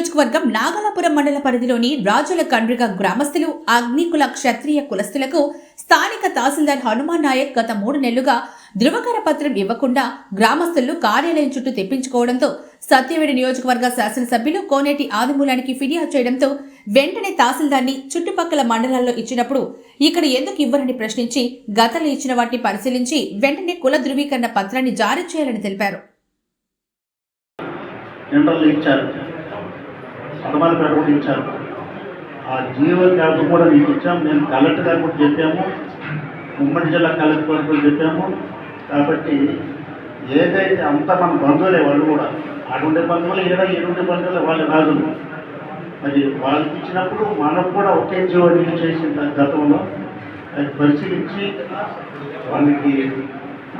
నియోజకవర్గం నాగలాపురం మండల పరిధిలోని రాజుల కండ్రిగ గ్రామస్తులు అగ్నికుల క్షత్రియ కులస్తులకు స్థానిక తహసీల్దార్ హనుమాన్ నాయక్ గత మూడు నెలలుగా ధృవకర పత్రం ఇవ్వకుండా గ్రామస్తులు కార్యాలయం చుట్టూ తెప్పించుకోవడంతో సత్యవేడి నియోజకవర్గ శాసనసభ్యులు కోనేటి ఆదిమూలానికి ఫిర్యాదు చేయడంతో వెంటనే తహసీల్దార్ని చుట్టుపక్కల మండలాల్లో ఇచ్చినప్పుడు ఇక్కడ ఎందుకు ఇవ్వరని ప్రశ్నించి గతంలో ఇచ్చిన వాటిని పరిశీలించి వెంటనే కుల ధృవీకరణ పత్రాన్ని జారీ చేయాలని తెలిపారు. జనరల్ ఇచ్చారు ఇచ్చారు. ఆ జీవో క్యాబ్ కూడా మీకు ఇచ్చాము నేను కలెక్టర్ గారు కూడా చెప్పాము. ఉమ్మడి జిల్లా కలెక్టర్ గారు కూడా చెప్పాము. కాబట్టి ఏదైతే అంత మన బంధువులే వాళ్ళు కూడా అటువంటి బంధువులు ఏదో ఎటువంటి బంధువులు వాళ్ళు రాదు మరి వాళ్ళకి ఇచ్చినప్పుడు మనకు కూడా ఒకే జీవో రిలీజ్ చేసిన గతంలో అది పరిశీలించి వాళ్ళకి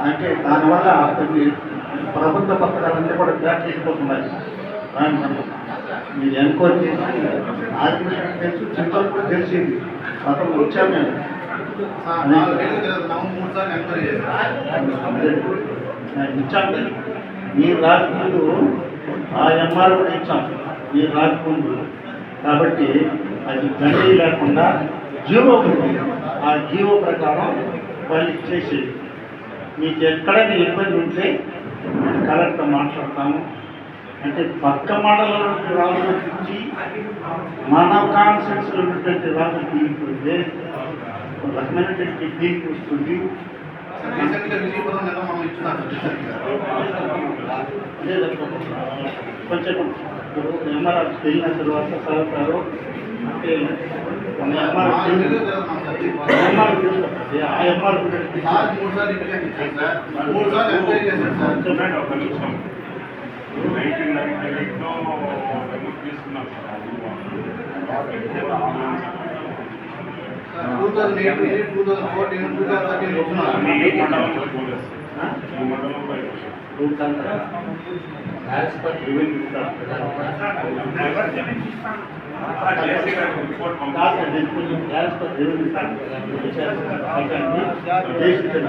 అంటే దానివల్ల అతన్ని ప్రభుత్వ పత్రాలన్నీ కూడా బ్యాక్ చేసిపోతున్నాయి. దాని మనం మీరు ఎంక్వైరీ చేసి ఆర్గ్యుమెంట్ తెలుసు చింతలు కూడా తెలిసింది వచ్చాము మేము. నేను ఇచ్చాము మీరు రాకముందు ఆ ఎంఆర్ కూడా ఇచ్చాం. మీరు రాకముందు కాబట్టి అది గండి లేకుండా జీవో ఆ జీవో ప్రకారం వాళ్ళు ఇచ్చేసేది మీకు ఎక్కడైనా ఇబ్బంది ఉంటే నేను కలెక్టర్తో మాట్లాడతాను అంటే పక్క మండలంలోకి రాజులు ఇచ్చి మన కాన్సెన్స్లో ఉన్నటువంటి రాజు తీరిపోతే ఒక రకమైనటువంటి తీర్పు వస్తుంది అదే కొంచెం ఇప్పుడు ఎంఆర్ఆర్ వెళ్ళిన తర్వాత చదువుతారు అంటే MR MR as per revenue జేసీ గారికి రిపోర్ట్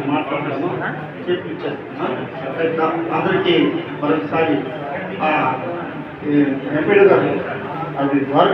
మాట్లాడతాము చెప్పించాను అందరికీ మరొకసారి ఎంపీడీ గారు అది ద్వారా